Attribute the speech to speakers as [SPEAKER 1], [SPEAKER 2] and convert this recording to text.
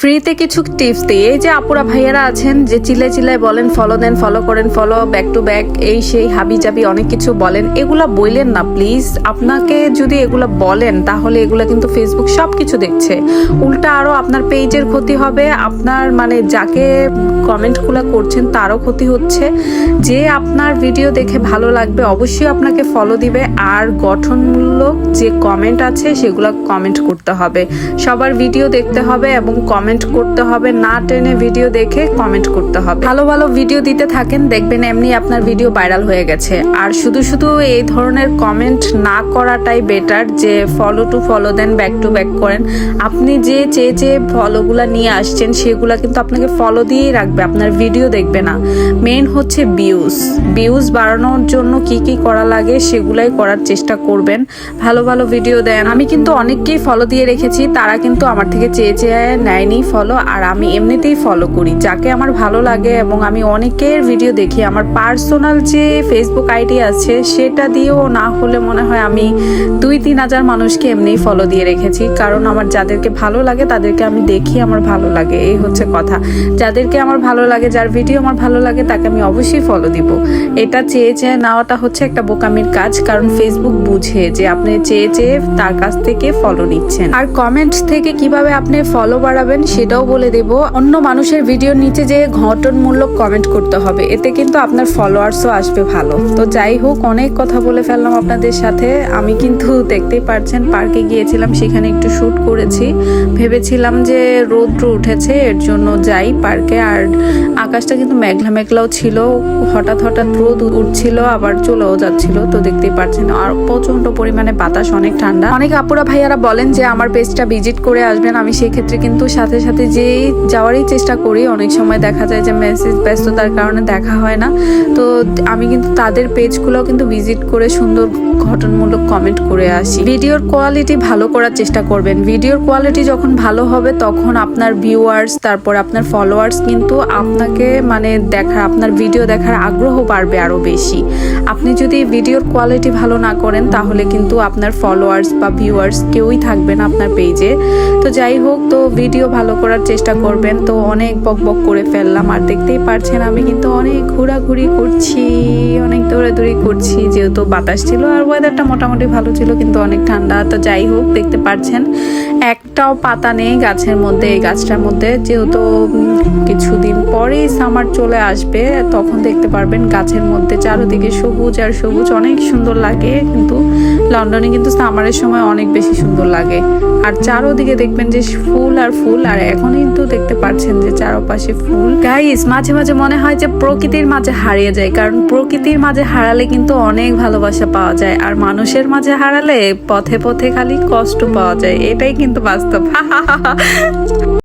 [SPEAKER 1] ফ্রিতে কিছু টিপস এই যে আপুরা ভাইয়ারা আছেন, যে চিল্লাই চিল্লাই বলেন ফলো দেন ফলো করেন ফলো ব্যাক টু ব্যাক এই সেই হাবি জাবি অনেক কিছু বলেন, এগুলা বললেন না প্লিজ আপনাকে যদি এগুলা বলেন, তাহলে এগুলা কিন্তু ফেসবুক সব কিছু দেখছে। উল্টা আরও আপনার পেজের ক্ষতি হবে, আপনার মানে যাকে কমেন্টগুলো করছেন, তারও ক্ষতি হচ্ছে। যে আপনার ভিডিও দেখে ভালো লাগবে, অবশ্যই আপনাকে ফলো দিবে, আর গঠনমূলক যে কমেন্ট আছে, সেগুলো কমেন্ট করতে হবে। সবার ভিডিও দেখতে হবে এবং কমেন্ট করতে হবে, না টেনে ভিডিও দেখে কমেন্ট করতে হবে। ভালো ভালো ভিডিও দিতে থাকেন, দেখবেন এমনি আপনার ভিডিও ভাইরাল হয়ে গেছে। আর শুধু শুধু এই ধরনের কমেন্ট না করাটাই বেটার যে ফলো টু ফলো দেন ব্যাক টু ব্যাক করেন। আপনি যে চেয়ে চেয়ে ফলোগুলা নিয়ে আসছেন, সেগুলা কিন্তু আপনাকে ফলো দিয়েই রাখবে, আপনার ভিডিও দেখবে না। মেন হচ্ছে ভিউজ ভিউজ বাড়ানোর জন্য কি কি করা লাগে, সেগুলাই করার চেষ্টা করবেন। ভালো ভালো ভিডিও দেন। আমি কিন্তু অনেককেই ফলো দিয়ে রেখেছি, তারা কিন্তু আমার থেকে চেয়ে চেয়ে নেয়নি। ফলো আর আমি এমনিতেই ফলো করি। যাকে আমার ভালো লাগে এবং আমি অনেকের ভিডিও দেখি, আমার পার্সোনাল যে ফেসবুক আইডি আছে, সেটা দিয়েও না হলে মনে হয় আমি দুই তিন হাজার মানুষকে এমনিই ফলো দিয়ে রেখেছি। কারণ আমার যাদেরকে ভালো লাগে, তাদেরকে আমি দেখি আমার ভালো লাগে, এই হচ্ছে কথা। যাদেরকে আমার ভালো লাগে, যার ভিডিও আমার ভালো লাগে, তাকে আমি অবশ্যই ফলো দিব। এটা চেয়ে চেয়ে নেওয়াটা হচ্ছে একটা বোকামির কাজ, কারণ ফেসবুক বুঝে যে আপনি চেয়ে চেয়ে তার কাছ থেকে ফলো নিচ্ছেন। আর কমেন্টস থেকে কীভাবে আপনি ফলো বাড়াবেন সেটাও বলে দেব। অন্য মানুষের ভিডিওর নিচে যে ঘটনমূলক কমেন্ট করতে হবে। এতে কিন্তু আপনার ফলোয়ার্সও আসবে ভালো। তো যাই হোক, অনেক কথা বলে ফেললাম আপনাদের সাথে। আমি কিন্তু দেখতেই পারছেন, পার্কে গিয়েছিলাম, সেখানে একটু শ্যুট করেছি। ভেবেছিলাম যে রৌদ্র উঠেছে, এর জন্য যাই পার্কে। আর আকাশটা কিন্তু মেঘলা মেঘলাও ছিল। হঠাৎ হঠাৎ রোদ উঠছিল, আবার চলেও যাচ্ছিল। তো দেখতেই পারছেন, আর প্রচণ্ড পরিমাণে বাতাস, অনেক ঠান্ডা। অনেক আপুরা ভাইয়ারা বলেন যে, আমার পেজটা ভিজিট করে আসবেন, আমি সেই ক্ষেত্রে কিন্তু সাথে সাথে সাথে যেই যাওয়ারই চেষ্টা করি, অনেক সময় দেখা যায় যে মেসেজ ব্যস্ততার কারণে দেখা হয় না। তো আমি কিন্তু তাদের পেজগুলো কিন্তু ভিজিট করে সুন্দর ঘটনমূলক কমেন্ট করে আসি। ভিডিওর কোয়ালিটি ভালো করার চেষ্টা করবেন। ভিডিওর কোয়ালিটি যখন ভালো হবে, তখন আপনার ভিউয়ার্স তারপর আপনার ফলোয়ার্স কিন্তু আপনাকে মানে দেখার, আপনার ভিডিও দেখার আগ্রহ বাড়বে আরও বেশি। আপনি যদি ভিডিওর কোয়ালিটি ভালো না করেন, তাহলে কিন্তু আপনার ফলোয়ার্স বা ভিউয়ার্স কেউই থাকবে না আপনার পেজে তো যাই হোক, তো ভিডিও ভালো করার চেষ্টা করবেন। তো অনেক বক বক করে ফেললাম। আর দেখতেই পারছেন, আমি কিন্তু অনেক ঘোরাঘুরি করছি, অনেক দৌড়াদৌড়ি করছি। যেহেতু বাতাস ছিল আর ওয়েদারটা মোটামুটি ভালো ছিল, কিন্তু অনেক ঠান্ডা। তো যাই হোক, দেখতে পাচ্ছেন একটাও পাতা নেই গাছের মধ্যে, এই গাছটার মধ্যে। যেহেতু কিছুদিন পরেই সামার চলে আসবে, তখন দেখতে পারবেন গাছের মধ্যে চারোদিকে সবুজ আর সবুজ। অনেক সুন্দর লাগে কিন্তু, লন্ডনে কিন্তু সামারের সময় অনেক বেশি সুন্দর লাগে। আর চারোদিকে দেখবেন যে ফুল আর ফুল, আর এখন কিন্তু দেখতে পাচ্ছেন যে চারপাশে ফুল। গাইস মাঝে মাঝে মনে হয় যে প্রকৃতির মাঝে হারিয়ে যায়, কারণ প্রকৃতির মাঝে হারালে কিন্তু অনেক ভালোবাসা পাওয়া যায়, আর মানুষের মাঝে হারালে পথে পথে খালি কষ্ট পাওয়া যায়। এটাই কিন্তু বাস্তব।